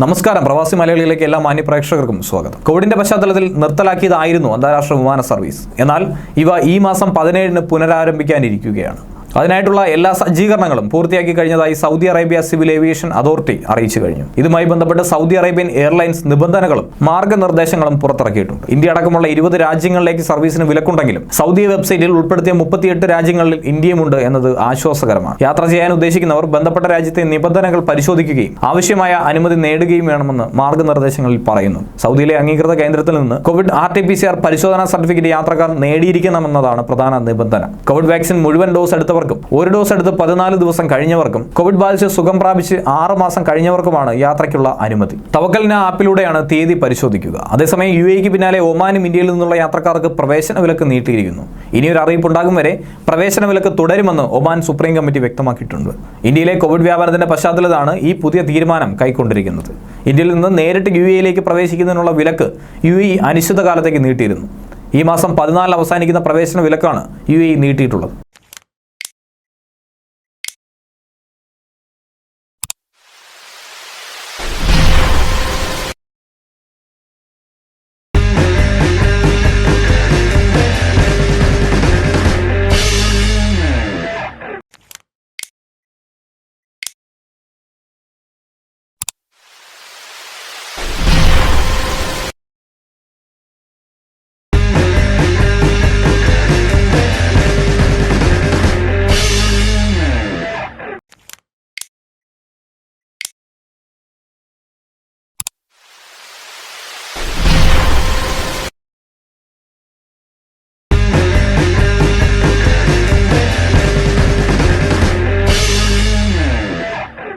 നമസ്കാരം. പ്രവാസി മലയാളികളിലേക്ക് എല്ലാ മാന്യപ്രേക്ഷകർക്കും സ്വാഗതം. കോവിഡിന്റെ പശ്ചാത്തലത്തിൽ നിർത്തലാക്കിയതായിരുന്നു അന്താരാഷ്ട്ര വിമാന സർവീസ്. എന്നാൽ ഇവ ഈ മാസം പതിനേഴിന് പുനരാരംഭിക്കാനിരിക്കുകയാണ്. അതിനായിട്ടുള്ള എല്ലാ സജ്ജീകരണങ്ങളും പൂർത്തിയാക്കി കഴിഞ്ഞതായി Saudi Arabia civil aviation authority അറിയിച്ചു കഴിഞ്ഞു. ഇതുമായി ബന്ധപ്പെട്ട് സൗദി അറേബ്യൻ എയർലൈൻസ് നിബന്ധനകളും മാർഗനിർദ്ദേശങ്ങളും പുറത്തിറക്കിയിട്ടുണ്ട്. ഇന്ത്യ അടക്കമുള്ള ഇരുപത് രാജ്യങ്ങളിലേക്ക് സർവീസിന് വിലക്കുണ്ടെങ്കിലും സൗദി വെബ്സൈറ്റിൽ ഉൾപ്പെടുത്തിയ മുപ്പത്തിയെട്ട് രാജ്യങ്ങളിൽ ഇന്ത്യയുമുണ്ട് എന്നത് ആശ്വാസകരമാണ്. യാത്ര ചെയ്യാൻ ഉദ്ദേശിക്കുന്നവർ ബന്ധപ്പെട്ട രാജ്യത്തെ നിബന്ധനകൾ പരിശോധിക്കുകയും ആവശ്യമായ അനുമതി നേടുകയും വേണമെന്ന് മാർഗനിർദ്ദേശങ്ങളിൽ പറയുന്നു. സൗദിയിലെ അംഗീകൃത കേന്ദ്രത്തിൽ നിന്ന് covid R T P C R പരിശോധനാ സർട്ടിഫിക്കറ്റ് യാത്രക്കാർ നേടിയിരിക്കണമെന്നതാണ് പ്രധാന നിബന്ധന. കോവിഡ് വാക്സിൻ മുഴുവൻ ഡോസ് എടുത്തവർക്കും ഒരു ഡോസ് എടുത്ത് പതിനാല് ദിവസം കഴിഞ്ഞവർക്കും കോവിഡ് ബാധിച്ച് സുഖം പ്രാപിച്ച് ആറ് മാസം കഴിഞ്ഞവർക്കുമാണ് യാത്രയ്ക്കുള്ള അനുമതി. തവക്കലിന ആപ്പിലൂടെയാണ് തീയതി പരിശോധിക്കുക. അതേസമയം യു എക്ക് പിന്നാലെ ഒമാനും ഇന്ത്യയിൽ നിന്നുള്ള യാത്രക്കാർക്ക് പ്രവേശന വിലക്ക് നീട്ടിയിരിക്കുന്നു. ഇനിയൊരു അറിയിപ്പ് ഉണ്ടാകും വരെ പ്രവേശന വിലക്ക് തുടരുമെന്ന് ഒമാൻ സുപ്രീം കമ്മിറ്റി വ്യക്തമാക്കിയിട്ടുണ്ട്. ഇന്ത്യയിലെ കോവിഡ് വ്യാപനത്തിന്റെ പശ്ചാത്തലത്തിലാണ് ഈ പുതിയ തീരുമാനം കൈക്കൊണ്ടിരിക്കുന്നത്. ഇന്ത്യയിൽ നിന്ന് നേരിട്ട് യു എയിലേക്ക് പ്രവേശിക്കുന്നതിനുള്ള വിലക്ക് യു എ അനിശ്ചിതകാലത്തേക്ക് നീട്ടിയിരുന്നു. ഈ മാസം പതിനാലിൽ അവസാനിക്കുന്ന പ്രവേശന വിലക്കാണ് യു എ നീട്ടിയിട്ടുള്ളത്.